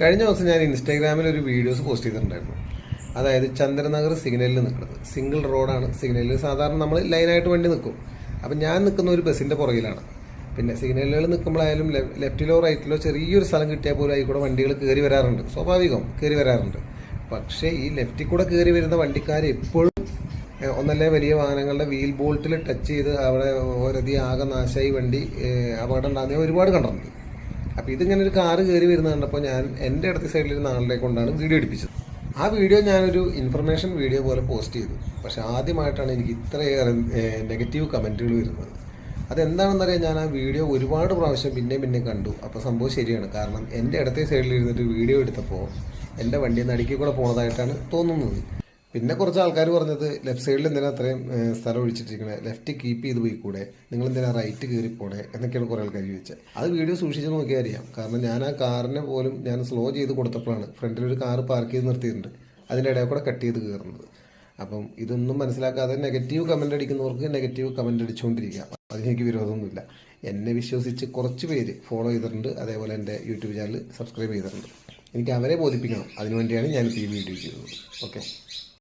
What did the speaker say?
കഴിഞ്ഞ ദിവസം ഞാൻ ഇൻസ്റ്റാഗ്രാമിൽ ഒരു വീഡിയോസ് പോസ്റ്റ് ചെയ്തിട്ടുണ്ടായിരുന്നു. അതായത് ചന്ദ്രനഗർ സിഗ്നലിൽ നിൽക്കുന്നത്. സിംഗിൾ റോഡാണ് സിഗ്നലിൽ സാധാരണ നമ്മൾ ലൈനായിട്ട് വണ്ടി നിൽക്കും. അപ്പം ഞാൻ നിൽക്കുന്ന ഒരു ബസ്സിന്റെ പുറകിലാണ്. പിന്നെ സിഗ്നലുകൾ നിൽക്കുമ്പോഴായാലും ലെഫ്റ്റിലോ റൈറ്റിലോ ചെറിയൊരു സ്ഥലം കിട്ടിയാൽ പോലും അതിൽ കൂടെ വണ്ടികൾ കയറി വരാറുണ്ട്. സ്വാഭാവികം കയറി വരാറുണ്ട്. പക്ഷേ ഈ ലെഫ്റ്റിൽ കൂടെ കയറി വരുന്ന വണ്ടിക്കാർ എപ്പോഴും ഒന്നല്ലേ വലിയ വാഹനങ്ങളുടെ വീൽ ബോൾട്ടിൽ ടച്ച് ചെയ്ത് അവിടെ ഒരധികം ആകെ നാശമായി വണ്ടി അപകടം ഉണ്ടാകുന്ന ഒരുപാട് കണ്ടിട്ടുണ്ട്. അപ്പോൾ ഇതിങ്ങനെ ഒരു കാറ് കയറി വരുന്ന കണ്ടപ്പോൾ ഞാൻ എന്റെ അടുത്ത സൈഡിലിരുന്ന നാളിലേക്ക് കൊണ്ടാണ് വീഡിയോ എടുപ്പിച്ചത്. ആ വീഡിയോ ഞാനൊരു ഇൻഫർമേഷൻ വീഡിയോ പോലെ പോസ്റ്റ് ചെയ്തു. പക്ഷെ ആദ്യമായിട്ടാണ് എനിക്ക് ഇത്രയേറെ നെഗറ്റീവ് കമന്റുകൾ വരുന്നത്. അതെന്താണെന്നറിയാൻ ഞാൻ ആ വീഡിയോ ഒരുപാട് പ്രാവശ്യം പിന്നെയും പിന്നെ കണ്ടു. അപ്പോൾ സംഭവം ശരിയാണ്. കാരണം എന്റെ ഇടത്തെ സൈഡിൽ ഇരുന്നിട്ട് വീഡിയോ എടുത്തപ്പോൾ എന്റെ വണ്ടി നടുക്കി കൂടെ പോണതായിട്ടാണ് തോന്നുന്നത്. പിന്നെ കുറച്ച് ആൾക്കാർ പറഞ്ഞത് ലെഫ്റ്റ് സൈഡിൽ എന്തിനാ അത്രയും സ്ഥലം ഒഴിച്ചിട്ടിരിക്കണേ? ലെഫ്റ്റ് കീപ്പ് ചെയ്ത് പോയി കൂടെ? നിങ്ങൾ എന്തിനാ റൈറ്റ് കയറി പോണേ? എന്നൊക്കെയാണ് കുറേ ആൾക്കാർ ചോദിച്ചത് അത് വീഡിയോ സൂക്ഷിച്ച് നോക്കിയാൽ അറിയാം. കാരണം ഞാൻ ആ കാറിനെ പോലും ഞാൻ സ്ലോ ചെയ്ത് കൊടുത്തപ്പോഴാണ് ഫ്രണ്ടിൽ ഒരു കാർ പാർക്ക് ചെയ്ത് നിർത്തിയിട്ടുണ്ട്. അതിന്റെ ഇടയിൽ കൂടെ കട്ട് ചെയ്ത് കയറുന്നത് അപ്പം ഇതൊന്നും മനസ്സിലാക്കാതെ നെഗറ്റീവ് കമന്റ് അടിക്കുന്നവർക്ക് നെഗറ്റീവ് കമന്റ് അടിച്ചുകൊണ്ടിരിക്കുക അതിനെനിക്ക് വിരോധമൊന്നുമില്ല. എന്നെ വിശ്വസിച്ച് കുറച്ച് പേര് ഫോളോ ചെയ്തിട്ടുണ്ട്. അതേപോലെ എന്റെ യൂട്യൂബ് ചാനൽ സബ്സ്ക്രൈബ് ചെയ്തിട്ടുണ്ട്. എനിക്ക് അവരെ ബോധിപ്പിക്കണം. അതിനുവേണ്ടിയാണ് ഞാനിപ്പോൾ ഈ വീഡിയോ ചെയ്തത്. ഓക്കെ